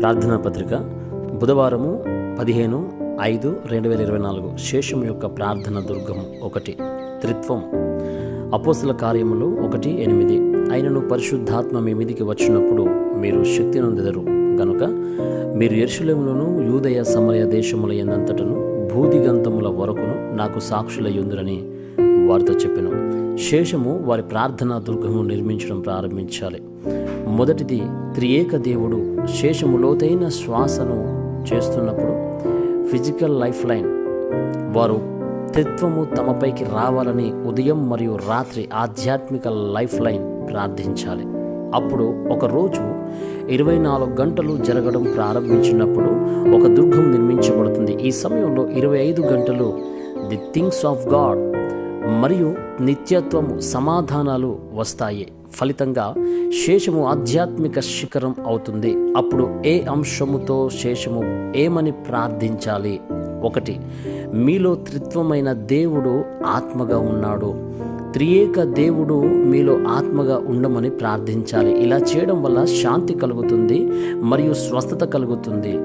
ప్రార్థనా పత్రిక బుధవారము పదిహేను ఐదు రెండు వేల ఇరవై నాలుగు శేషం యొక్క ప్రార్థన దుర్గము ఒకటి. త్రిత్వం. అపోస్తుల కార్యములు ఒకటి ఎనిమిది. అయినను పరిశుద్ధాత్మ మీ మీదికి వచ్చినప్పుడు మీరు శక్తి నొందెదరు గనుక మీరు ఎరుషులేములను యూదయ సమరయ దేశముల ఎందంతటను భూదిగంతముల వరకును నాకు సాక్షులయ్యుందురని వారితో చెప్పాను. శేషము వారి ప్రార్థనా దుర్గము నిర్మించడం ప్రారంభించాలి. మొదటిది త్రియేక దేవుడు శేషము లోతైన శ్వాసను చేస్తున్నప్పుడు ఫిజికల్ లైఫ్ లైన్ వారు తత్వము తమపైకి రావాలని ఉదయం మరియు రాత్రి ఆధ్యాత్మిక లైఫ్ లైన్ ప్రార్థించాలి. అప్పుడు ఒకరోజు ఇరవై నాలుగు గంటలు జరగడం ప్రారంభించినప్పుడు ఒక దుర్గం నిర్మించబడుతుంది. ఈ సమయంలో ఇరవై ఐదు గంటలు ది థింగ్స్ ఆఫ్ గాడ్ మరియు నిత్యత్వము సమాధానాలు వస్తాయి. ఫలితంగా శేషము ఆధ్యాత్మిక శిఖరం అవుతుంది. అప్పుడు ఏ అంశముతో శేషము ఏమని ప్రార్థించాలి? ఒకటి మీలో త్రిత్వమైన దేవుడు ఆత్మగా ఉన్నాడు. త్రియేక దేవుడు మీలో ఆత్మగా ఉండమని ప్రార్థించాలి. ఇలా చేయడం వల్ల శాంతి కలుగుతుంది మరియు స్వస్థత కలుగుతుంది.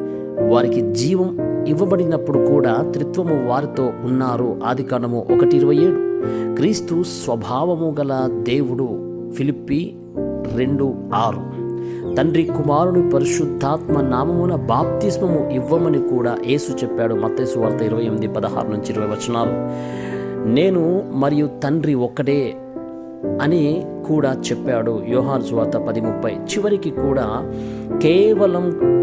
వారికి జీవం ఇవ్వబడినప్పుడు కూడా త్రిత్వము వారితో ఉన్నారు. ఆది కాండము ఒకటి ఇరవై ఏడు. క్రీస్తు స్వభావము గల దేవుడు. ఫిలిప్పి రెండు ఆరు. తండ్రి కుమారుని పరిశుద్ధాత్మ నామమున బాప్తిస్మము ఇవ్వమని కూడా యేసు చెప్పాడు. మత్తేసు వార్త ఇరవై ఎనిమిది పదహారు నుంచి ఇరవై వచనాలు. నేను మరియు తండ్రి ఒక్కటే అని కూడా చెప్పాడు. యోహాన్ సువార్త పది ముప్పై. చివరికి కూడా కేవలం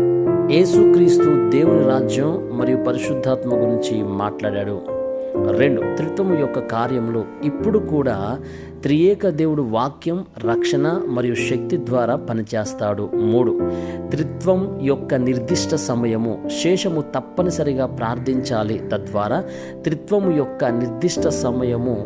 యేసుక్రీస్తు దేవుని రాజ్యం మరియు పరిశుద్ధాత్మ గురించి మాట్లాడాడు. రెండు త్రిత్వము యొక్క కార్యంలో ఇప్పుడు కూడా త్రియేక దేవుడు వాక్యం రక్షణ మరియు శక్తి ద్వారా పనిచేస్తాడు. మూడు త్రిత్వం యొక్క నిర్దిష్ట సమయము. శేషము తప్పనిసరిగా ప్రార్థించాలి. తద్వారా త్రిత్వము యొక్క నిర్దిష్ట సమయము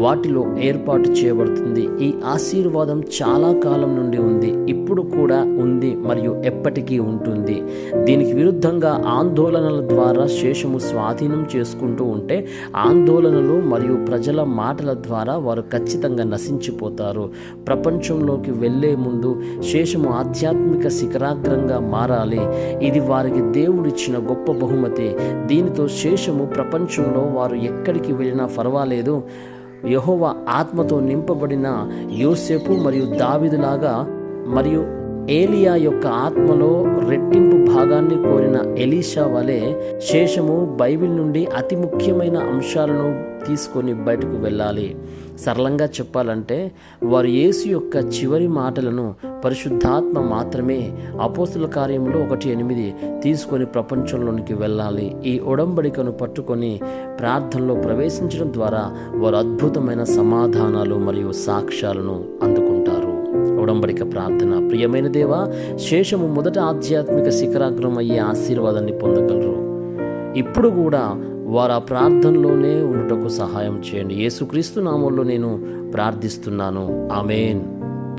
వాటిలో ఏర్పాటు చేయబడుతుంది. ఈ ఆశీర్వాదం చాలా కాలం నుండి ఉంది. ఇప్పుడు కూడా ఉంది మరియు ఎప్పటికీ ఉంటుంది. దీనికి విరుద్ధంగా ఆందోళనల ద్వారా శేషము స్వాధీనం చేసుకుంటూ ఉంటే ఆందోళనలు మరియు ప్రజల మాటల ద్వారా వారు ఖచ్చితంగా నశించిపోతారు. ప్రపంచంలోకి వెళ్ళే ముందు శేషము ఆధ్యాత్మిక శిఖరాగ్రంగా మారాలి. ఇది వారికి దేవుడిచ్చిన గొప్ప బహుమతి. దీనితో శేషము ప్రపంచంలో వారు ఎక్కడికి వెళ్ళినా పర్వాలేదు. యహోవా ఆత్మతో నింపబడిన యోసేపు మరియు దావిదులాగా మరియు ఏలియా యొక్క ఆత్మలో రెట్టింపు భాగాన్ని కోరిన ఎలీషా వలె శేషము బైబిల్ నుండి అతి ముఖ్యమైన అంశాలను తీసుకొని బయటకు వెళ్ళాలి. సరళంగా చెప్పాలంటే వారు యేసు యొక్క చివరి మాటలను పరిశుద్ధాత్మ మాత్రమే అపోస్తుల కార్యంలో ఒకటి ఎనిమిది తీసుకొని ప్రపంచంలోనికి వెళ్ళాలి. ఈ ఒడంబడికను పట్టుకొని ప్రార్థనలో ప్రవేశించడం ద్వారా వారు అద్భుతమైన సమాధానాలు మరియు సాక్ష్యాలను అందుకుంటారు. ఉడంబడిక ప్రార్థన. ప్రియమైన దేవా శేషము మొదట ఆధ్యాత్మిక శిఖరాగ్రం అయ్యే ఆశీర్వాదాన్ని పొందగలరు. ఇప్పుడు కూడా వారు ఆ ప్రార్థనలోనే ఉండటకు సహాయం చేయండి. యేసుక్రీస్తు నామంలో నేను ప్రార్థిస్తున్నాను. ఆమెన్.